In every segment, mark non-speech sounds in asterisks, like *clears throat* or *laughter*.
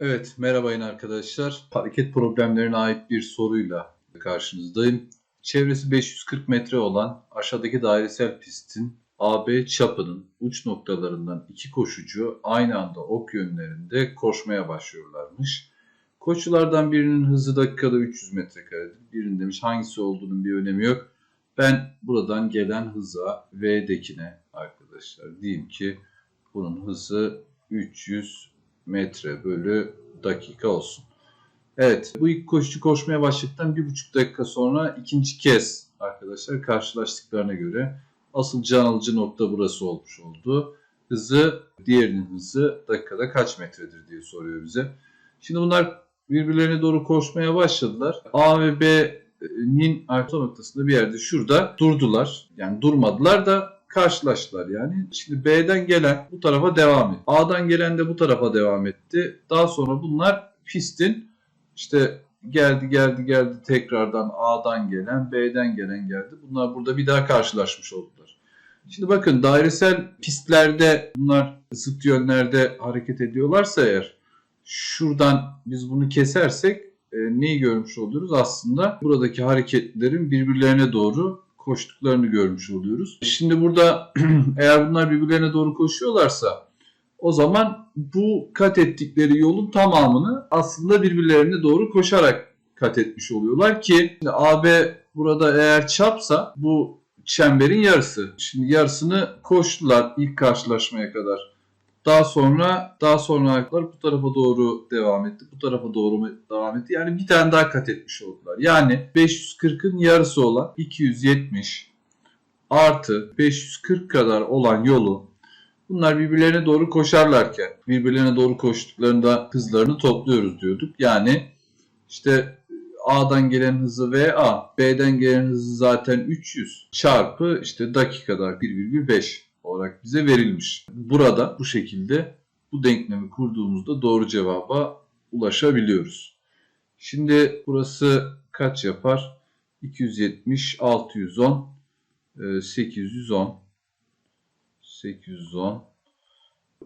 Evet, merhaba yine arkadaşlar. Hareket problemlerine ait bir soruyla karşınızdayım. Çevresi 540 metre olan aşağıdaki dairesel pistin AB çapının uç noktalarından iki koşucu aynı anda ok yönlerinde koşmaya başlıyorlarmış. Koşulardan birinin hızı dakikada 300 metrekaredir. Birinin demiş hangisi olduğunun bir önemi yok. Ben buradan gelen hıza V'dekine arkadaşlar diyeyim ki bunun hızı 300 metre bölü dakika olsun. Evet bu ilk koşucu koşmaya başladıktan bir buçuk dakika sonra ikinci kez arkadaşlar karşılaştıklarına göre asıl can alıcı nokta burası olmuş oldu. Hızı diğerinin hızı dakikada kaç metredir diye soruyor bize. Şimdi bunlar birbirlerine doğru koşmaya başladılar. A ve B'nin orta noktasında bir yerde şurada durdular. Yani durmadılar da karşılaştılar yani. Şimdi B'den gelen bu tarafa devam etti. A'dan gelen de bu tarafa devam etti. Daha sonra bunlar pistin işte geldi geldi geldi tekrardan A'dan gelen B'den gelen geldi. Bunlar burada bir daha karşılaşmış oldular. Şimdi bakın dairesel pistlerde bunlar zıt yönlerde hareket ediyorlarsa eğer şuradan biz bunu kesersek e, neyi görmüş oluyoruz? Aslında buradaki hareketlerin birbirlerine doğru koştuklarını görmüş oluyoruz. Şimdi burada *clears throat* eğer bunlar birbirlerine doğru koşuyorlarsa o zaman bu kat ettikleri yolun tamamını aslında birbirlerine doğru koşarak kat etmiş oluyorlar ki şimdi AB burada eğer çapsa bu çemberin yarısı. Şimdi yarısını koştular ilk karşılaşmaya kadar. Daha sonra daha sonra ayaklar bu tarafa doğru devam etti. Bu tarafa doğru devam etti. Yani bir tane daha kat etmiş oldular. Yani 540'ın yarısı olan 270 artı 540 kadar olan yolu bunlar birbirlerine doğru koşarlarken birbirlerine doğru koştuklarında hızlarını topluyoruz diyorduk. Yani işte A'dan gelen hızı VA, B'den gelen hızı zaten 300 çarpı işte dakikada 1,5 olarak bize verilmiş. Burada bu şekilde bu denklemi kurduğumuzda doğru cevaba ulaşabiliyoruz. Şimdi burası kaç yapar? 270, 610, 810, 810.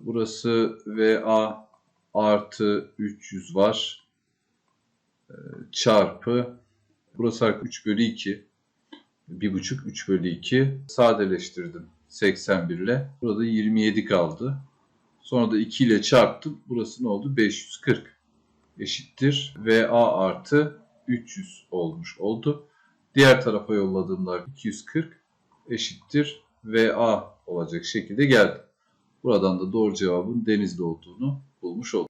Burası VA artı 300 var. Ee, Çarpı. Burası artık 3 bölü 2. 1,5 3 bölü 2. Sadeleştirdim 81 ile. Burada 27 kaldı. Sonra da 2 ile çarptım. Burası ne oldu? 540 eşittir. VA artı 300 olmuş oldu. Diğer tarafa yolladığımda 240 eşittir. VA olacak şekilde geldi. Buradan da doğru cevabın denizli olduğunu bulmuş olduk.